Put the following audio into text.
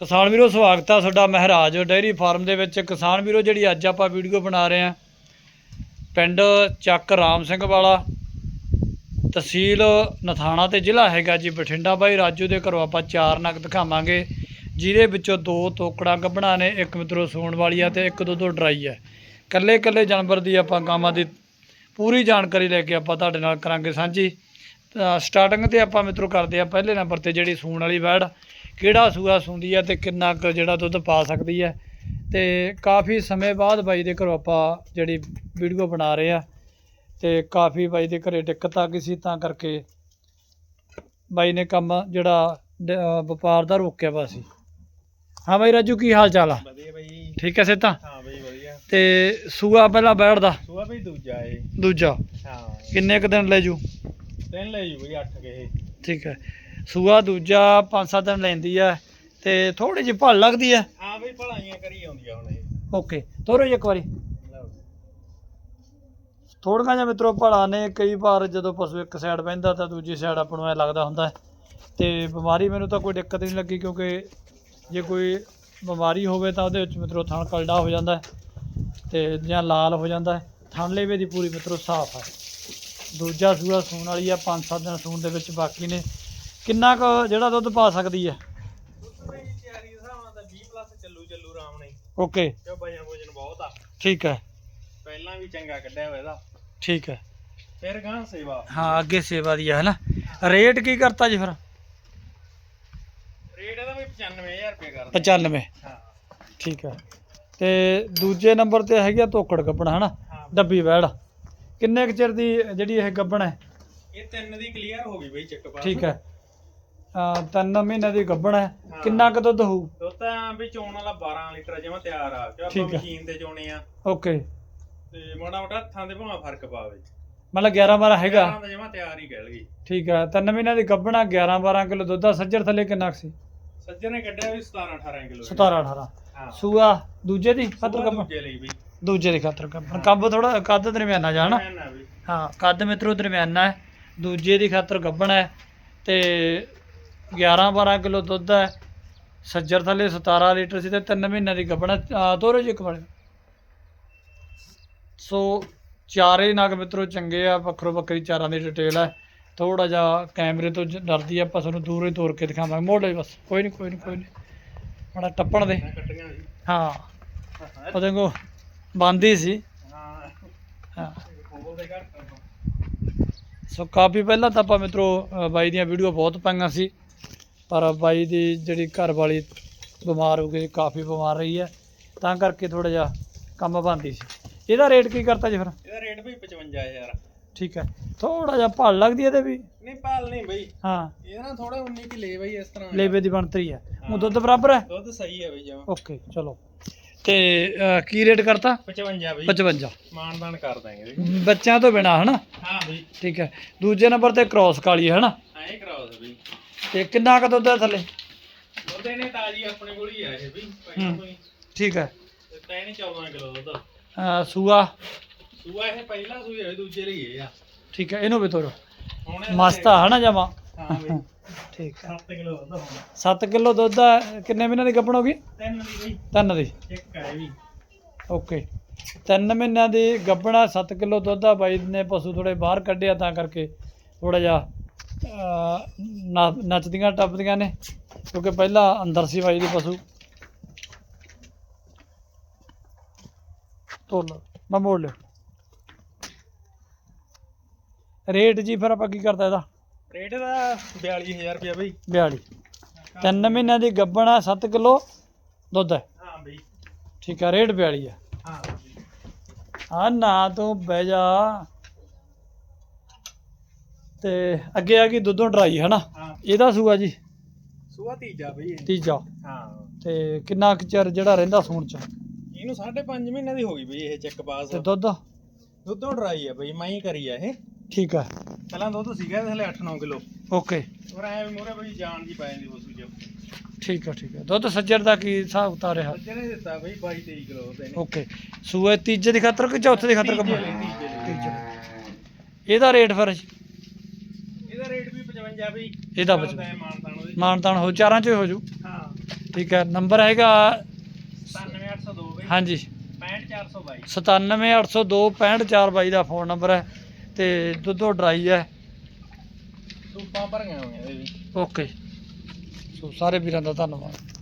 ਕਿਸਾਨ ਵੀਰੋ, ਸਵਾਗਤ ਆ ਤੁਹਾਡਾ ਮਹਾਰਾਜ ਡੇਅਰੀ ਫਾਰਮ ਦੇ ਵਿੱਚ। ਕਿਸਾਨ ਵੀਰੋ, ਜਿਹੜੀ ਅੱਜ ਆਪਾਂ ਵੀਡੀਓ ਬਣਾ ਰਹੇ ਆ ਪਿੰਡ ਚੱਕ ਰਾਮ ਸਿੰਘ ਵਾਲਾ, ਤਹਿਸੀਲ ਨਥਾਣਾ ਤੇ ਜ਼ਿਲ੍ਹਾ ਹੈਗਾ ਜੀ ਬਠਿੰਡਾ। ਬਾਈ, ਰਾਜੂ ਦੇ ਘਰੋਂ ਆਪਾਂ ਚਾਰ ਨਗ ਦਿਖਾਵਾਂਗੇ, ਜਿਹਦੇ ਵਿੱਚੋਂ ਦੋ ਤੋਕੜਾਂ ਗੱਭਣਾ ਨੇ, ਇੱਕ ਮਿੱਤਰੋ ਸੂਣ ਵਾਲੀ ਆ ਤੇ ਇੱਕ ਦੋ ਦੋ ਡਰਾਈ ਹੈ ਕੱਲੇ ਕੱਲੇ ਜਾਨਵਰ ਦੀ ਆਪਾਂ ਗਾਵਾਂ ਦੀ ਪੂਰੀ ਜਾਣਕਾਰੀ ਲੈ ਕੇ ਆਪਾਂ ਤੁਹਾਡੇ ਨਾਲ ਕਰਾਂਗੇ ਸਾਂਝੀ। ਸਟਾਰਟਿੰਗ ਤੇ ਆਪਾਂ ਮਿੱਤਰੋ ਕਰਦੇ ਆ ਪਹਿਲੇ ਨੰਬਰ ਤੇ ਜਿਹੜੀ ਸੂਣ ਵਾਲੀ ਵੈੜ ਕਿਹੜਾ ਸੂਆ ਸੁੰਦੀ ਆ ਤੇ ਕਿੰਨਾ ਕੁ ਜਿਹੜਾ ਦੁੱਧ ਪਾ ਸਕਦੀ ਹੈ ਤੇ ਕਾਫੀ ਸਮੇਂ ਬਾਅਦ ਬਾਈ ਦੇ ਘਰੋਂ ਆਪਾਂ ਜਿਹੜੀ ਵੀਡੀਓ ਬਣਾ ਰਹੇ ਆ ਤੇ ਕਾਫੀ ਬਾਈ ਦੇ ਘਰੇ ਦਿੱਕਤ ਆ ਗਈ ਸੀ ਤਾਂ ਕਰਕੇ ਬਾਈ ਨੇ ਕੰਮ ਜਿਹੜਾ ਵਪਾਰ ਦਾ ਰੋਕਿਆ ਵਾ ਸੀ। ਹਾਂ ਬਾਈ ਰਾਜੂ ਕੀ ਹਾਲ ਚਾਲ ਆ? ਵਧੀਆ ਬਈ ਠੀਕ ਹੈ ਸੇਤਾ ਹਾਂ ਬਈ ਵਧੀਆ। ਤੇ ਸੂਆ ਪਹਿਲਾਂ ਬੈਠਦਾ? ਸੂਆ ਬਈ ਦੂਜਾ ਏ। ਦੂਜਾ? ਹਾਂ। ਕਿੰਨੇ ਕੁ ਦਿਨ ਲੈ ਜੂ? ਤਿੰਨ ਲੈ ਜੂ ਬਈ 8 ਕੇ ਠੀਕ ਹੈ ਸੂਆ ਦੂਜਾ 5-7 ਦਿਨ ਲੈਂਦੀ ਆ ਤੇ ਥੋੜੀ ਜਿਹੀ ਭਲ ਲੱਗਦੀ ਆ। ਹਾਂ ਬਈ ਭਲਾਈਆਂ ਕਰੀ ਆਉਂਦੀਆਂ ਹੁਣ ਇਹ। ਓਕੇ ਤੋਰੋ ਇੱਕ ਵਾਰੀ। ਥੋੜੀਆਂ ਜਿਹਾ ਮਿੱਤਰੋ ਭਲਾ ਨੇ ਕਈ ਵਾਰ ਜਦੋਂ ਪਸ਼ੂ ਇੱਕ ਸਾਈਡ ਬਹਿੰਦਾ ਤਾਂ ਦੂਜੀ ਸਾਈਡ ਆਪਾਂ ਨੂੰ ਐ ਲੱਗਦਾ ਹੁੰਦਾ। ਤੇ ਬਿਮਾਰੀ ਮੈਨੂੰ ਤਾਂ ਕੋਈ ਦਿੱਕਤ ਨਹੀਂ ਲੱਗੀ ਕਿਉਂਕਿ ਜੇ ਕੋਈ ਬਿਮਾਰੀ ਹੋਵੇ ਤਾਂ ਉਹਦੇ ਵਿੱਚ ਮਿੱਤਰੋ ਥਣ ਕਲਡਾ ਹੋ ਜਾਂਦਾ ਤੇ ਜਾਂ ਲਾਲ ਹੋ ਜਾਂਦਾ ਥਣ ਲੇਵੇ ਦੀ ਪੂਰੀ ਮਿੱਤਰੋ ਸਾਫ਼ ਹੈ। ਦੂਜਾ ਸੂਆ ਸੂਣ ਵਾਲੀ ਆ 5-7 ਦਿਨ ਸੂਣ ਦੇ ਵਿੱਚ ਬਾਕੀ ਨੇ। ਕਿੰਨਾ ਕੁ ਜਿਹੜਾ ਦੁੱਧ ਪਾ ਸਕਦੀ ਹੈ? ਦੁੱਧ ਬਈ ਤਿਆਰੀ ਦੇ ਹਿਸਾਬ ਨਾਲ ਤਾਂ 20 ਪਲੱਸ ਚੱਲੂ ਚੱਲੂ ਆਰਾਮ ਨਾਲ ਹੀ। ਓਕੇ ਕਿਉਂ ਵਜਨ ਵਜਨ ਬਹੁਤ ਆ ਠੀਕ ਹੈ। ਪਹਿਲਾਂ ਵੀ ਚੰਗਾ ਕੱਢਿਆ ਹੋਇਆ ਇਹਦਾ ਠੀਕ ਹੈ। ਫਿਰ ਗਾਂ ਸੇਵਾ ਹਾਂ ਅੱਗੇ ਸੇਵਾ ਦੀ ਹੈ ਨਾ ਰੇਟ ਕੀ ਕਰਤਾ ਜੀ ਫਿਰ? ਰੇਟ ਇਹਦਾ ਬਈ 95000 ਰੁਪਏ ਕਰਦਾ 95 ਹਾਂ ਠੀਕ ਹੈ। ਤੇ ਦੂਜੇ ਨੰਬਰ ਤੇ ਹੈਗੀ ਆ ਤੋਕੜ ਗੱਬਣ ਹਨਾ? ਹਾਂ ਡੱਬੀ ਵੈੜ। ਕਿੰਨੇ ਕੁ ਚਿਰ ਦੀ ਜਿਹੜੀ ਇਹ ਗੱਬਣ ਹੈ? ਇਹ ਤਿੰਨ ਦੀ ਕਲੀਅਰ ਹੋ ਗਈ ਬਈ ਚੱਕ ਪਾ। ਠੀਕ ਹੈ। ਆ ਤਿੰਨ ਮਹੀਨੇ ਦੀ ਗੱਬਣ ਹੈ। ਹਾਂ। ਕਿੰਨਾ ਕੁ ਦੁੱਧ ਹੋਊ? ਦੁੱਧ ਤਾਂ ਵੀ ਚੋਣ ਵਾਲਾ 12 ਲੀਟਰ ਜਿਵੇਂ ਤਿਆਰ ਆ ਕਿ ਠੀਕ ਆਪਾਂ। ਮਸ਼ੀਨ ਤੇ ਚੋਣੇ ਆ। ਓਕੇ। ਤੇ ਮਾੜਾ ਮੋਟਾ ਹੱਥਾਂ ਦੇ ਭਾਵੇਂ ਫ਼ਰਕ ਪਾਵੇ। ਮਤਲਬ 11 12 ਹੈਗਾ? ਤਾਂ ਜਮਾ ਤਿਆਰ ਹੀ ਕਹਿ ਲਗੀ ਠੀਕ ਹੈ ਤਿੰਨ ਮਹੀਨੇ ਦੀ ਗੱਬਣ ਆ 11 12 ਕਿਲੋ ਦੁੱਧ ਆ। ਸੱਜਰ ਥੱਲੇ ਕਿੰਨਾ ਕੁ ਸੀ? ਸੱਜਰ ਨੇ ਕੱਢਿਆ ਵੀ 17 18 ਕਿਲੋ 17 18 ਹਾਂ। ਸੂਆ ਦੂਜੇ ਦੀ? ਖਾਤਰ ਗੱਬਣ ਦੂਜੇ ਲਈ ਵੀ। ਦੂਜੇ ਦੀ ਖਾਤਰ ਗੱਬਣ ਕੱਬ ਥੋੜਾ ਕੱਦ ਦਰਮਿਆਨਾ ਆ ਵੀ। ਹਾਂ ਕੱਦ ਮਿੱਤਰੋ ਦਰਮਿਆਨਾ ਹੈ। ਦੂਜੇ ਦੀ ਖਾਤਰ ਗੱਭਣ ਹੈ। ਤੇ 11 12 ਕਿਲੋ ਦੁੱਧ ਹੈ। ਸੱਜਰ ਥੱਲੇ 17 ਲੀਟਰ ਸੀ ਤੇ 3 ਮਹੀਨਿਆਂ ਦੀ ਗੱਭਣ ਹੈ। ਆ, ਤੋਰੋ ਜੀ ਇੱਕ ਸੋ ਚਾਰੇ ਨਾਗ ਮਿੱਤਰੋ ਚੰਗੇ ਆ ਵੱਖਰੋ ਵੱਖਰੀ ਚਾਰਾਂ ਦੀ ਡਿਟੇਲ ਹੈ। ਥੋੜਾ ਜਿਹਾ ਕੈਮਰੇ ਤੋਂ ਡਰਦੀ ਆ ਆਪਾਂ ਤੁਹਾਨੂੰ ਦੂਰੋਂ ਹੀ ਤੋਰ ਕੇ ਦਿਖਾਵਾਂਗੇ। ਮੋੜ ਲਈ ਬਸ ਕੋਈ ਨਹੀਂ ਕੋਈ ਨਹੀਂ ਕੋਈ ਨਹੀਂ ਬੜਾ ਟੱਪਣ ਦੇ। ਹਾਂ। ਉਹਦੇ ਕੋ ਬੰਦ ਹੀ ਸੀ। ਹਾਂ। ਸੋ ਕਾਫੀ ਪਹਿਲਾਂ ਤਾਂ ਆਪਾਂ ਮਿੱਤਰੋ ਬਾਈ ਦੀਆਂ ਵੀਡੀਓ ਬਹੁਤ ਪਾਈਆਂ ਸੀ। ਪਰ ਬਾਈ ਦੀ ਜਿਹੜੀ ਘਰ ਵਾਲੀ ਬਿਮਾਰ ਹੋ ਗਈ ਕਾਫੀ ਬਿਮਾਰ ਰਹੀ ਹੈ ਤਾਂ ਕਰਕੇ ਥੋੜਾ ਜਿਹਾ ਕੰਮ ਬੰਦੀ ਸੀ। ਇਹਦਾ ਰੇਟ ਕੀ ਕਰਤਾ ਜੀ ਫਿਰ? ਇਹਦਾ ਰੇਟ ਵੀ 55000 ਠੀਕ ਹੈ ਥੋੜਾ ਜਿਹਾ ਭਾਲ ਲੱਗਦੀ ਇਹਦੇ ਵੀ? ਨਹੀਂ ਪਾਲ ਨਹੀਂ ਬਈ। ਹਾਂ। ਇਹਦਾ ਨਾ ਥੋੜਾ 19 ਕਿ ਲੈ ਬਈ ਇਸ ਤਰ੍ਹਾਂ ਲੇਵੇ ਦੀ ਬਣਤਰੀ ਹੈ। ਉਹ ਦੁੱਧ ਬਰਾਬਰ ਹੈ? ਦੁੱਧ ਸਹੀ ਹੈ ਬਈ ਜਮਾ। ਓਕੇ ਚਲੋ। ਤੇ ਕੀ ਰੇਟ ਕਰਤਾ? 55 ਬਈ। 55 ਮਾਨਦਾਨ ਕਰ ਦਾਂਗੇ। ਬੱਚਿਆਂ ਤੋਂ ਬਿਨਾ ਹਨਾ? ਹਾਂ ਬਈ। ਠੀਕ ਹੈ। ਦੂਜੇ ਨੰਬਰ ਤੇ ਕ੍ਰਾਸ ਕਾਲੀ ਹੈ ਹਨਾ? ਐਂ ਕਰਾਓ ਤੇ ਬਈ। ਤੇ ਕਿੰਨਾ ਕੁ ਦੁੱਧ ਹੈ ਥੱਲੇ? ਉਹਦੇ ਨੇ ਤਾਜੀ ਆਪਣੇ ਕੋਲ ਹੀ ਆ ਇਹ ਵੀ ਪਹਿਲਾਂ ਹੂੰ। ਤੋਂ ਹੀ। ਠੀਕ ਹੈ। ਤੇ ਤੈਨੂੰ 14 ਕਿਲੋ ਦੁੱਧ। ਅ, ਸੂਆ? ਸੂਆ ਇਹ ਪਹਿਲਾ ਸੂਈ ਹੈ ਦੂਜੇ ਲਈ ਆ। ਠੀਕ ਹੈ ਇਹਨੂੰ ਵੀ ਤੋਰੋ। ਹੁਣ ਇਹ ਮਸਤਾ ਹੈ ਨਾ ਜਮਾ? ਹਾਂ ਬਈ। ਠੀਕ ਹੈ। 7 ਕਿਲੋ ਦੁੱਧ ਹੋਣਾ। 7 ਕਿਲੋ ਦੁੱਧ ਆ ਕਿੰਨੇ ਮਹੀਨਿਆਂ ਦੀ ਗੱਭਣ ਹੋ ਗਈ? ਤਿੰਨ ਦੀ ਬਈ। ਤਿੰਨ ਦੀ। ਇੱਕ ਹੈ ਵੀ। ਓਕੇ। ਤਿੰਨ ਮਹੀਨਿਆਂ ਦੀ ਗੱਭਣਾ 7 ਕਿਲੋ ਦੁੱਧ ਆ ਬਾਈ ਨੇ ਪਸ਼ੂ ਥੋੜੇ ਬਾਹਰ ਕੱਢਿਆ ਤਾਂ ਕਰਕੇ ਥੋੜਾ ਜਿਹਾ ਅਹ, ਨੱਚਦੀਆਂ ਟੱਪਦੀਆਂ ਨੇ ਕਿਉਂਕਿ ਪਹਿਲਾਂ ਅੰਦਰ ਸੀ ਬਾਈ ਦੇ ਪਸ਼ੂ। ਤੋਲ ਮੈਂ ਮੋੜ ਲਿਓ ਰੇਟ ਜੀ ਫਿਰ ਆਪਾਂ ਕੀ ਕਰਤਾ ਇਹਦਾ? ਰੇਟ ਦਾ 42000 ਰੁਪਇਆ ਬਈ। 42 ਤਿੰਨ ਮਹੀਨਿਆਂ ਦੀ ਗੱਭਣ ਆ 7 ਕਿਲੋ ਦੁੱਧ ਹੈ। ਹਾਂ ਬਈ। ਠੀਕ ਆ ਰੇਟ 42 ਆ। ਹਾਂ। ਆ ਨਾ ਤੂੰ ਬਹਿ ਜਾ। ਤੇ ਅੱਗੇ ਆ ਗਈ ਦੁੱਧੋਂ ਡਰਾਈ ਹੈ ਨਾ ਹਾਂ। ਇਹਦਾ ਸੂਆ ਜੀ? ਸੂਆ ਤੀਜਾ ਬਈ ਇਹ। ਤੀਜਾ। ਹਾਂ। ਤੇ ਕਿੰਨਾ ਕੁ ਚਿਰ ਜਿਹੜਾ ਰਹਿੰਦਾ ਸੂਣ ਚ? ਇਹਨੂੰ 5.5 ਮਹੀਨੇ ਦੀ ਹੋ ਗਈ ਬਈ ਇਹ ਚੈੱਕ ਪਾਸ ਤੇ ਦੁੱਧ? ਦੁੱਧੋਂ ਡਰਾਈ ਆ ਬਈ ਮੈਂ ਹੀ ਕਰੀ ਆ ਇਹ। ਠੀਕ ਆ। ਪਹਿਲਾਂ ਦੁੱਧ ਸੀਗਾ ਇਹਦੇ ਹਲੇ 8-9 ਕਿਲੋ। ਓਕੇ। ਔਰ ਐ ਮੋਰੇ ਬਈ ਜਾਨ ਜੀ ਪੈ ਜਾਂਦੀ ਪਸ਼ੂ ਚ ਠੀਕ ਆ ਠੀਕ ਆ। ਦੁੱਧ ਸੱਜਰ ਦਾ ਕੀ ਹਿਸਾਬ ਉਤਾਰਿਆ ਸੱਜੇ ਨੇ ਦਿੱਤਾ ਬਈ 22-23 ਕਿਲੋ ਉਹਦੇ ਨੇ। ਓਕੇ। ਸੂਏ ਤੀਜੇ ਦੀ ਖਾਤਰ ਕਿ ਚੌਥੇ ਦੀ ਖਾਤਰ ਤੀਜੇ ਕੰਮ ਲਈ, ਤੀਜੇ ਲਈ। ਤੀਜੇ ਇਹਦਾ ਰੇਟ ਫਿਰ ਇਹਦਾ ਰੇਟ ਵੀ 55 ਬਈ ਇਹਦਾ ਬਚ ਮਾਨਤਾਨ ਉਹਦੇ। ਮਾਨਤਾਨ ਹੋ ਚਾਰਾਂ ਚ ਹੋ ਜੂ। ਹਾਂ। ਠੀਕ ਹੈ ਨੰਬਰ ਹੈਗਾ 97802 ਬਈ। ਹਾਂਜੀ। 65422 97802 65422 ਦਾ ਫੋਨ ਨੰਬਰ ਹੈ ਤੇ ਦੁੱਧੋ ਡਰਾਈ ਹੈ। ਧੁੱਪਾਂ ਭਰੀਆਂ ਹੋਈਆਂ ਇਹਦੇ ਵੀ ਓਕੇ। ਸੋ ਸਾਰੇ ਵੀਰਾਂ ਦਾ ਧੰਨਵਾਦ।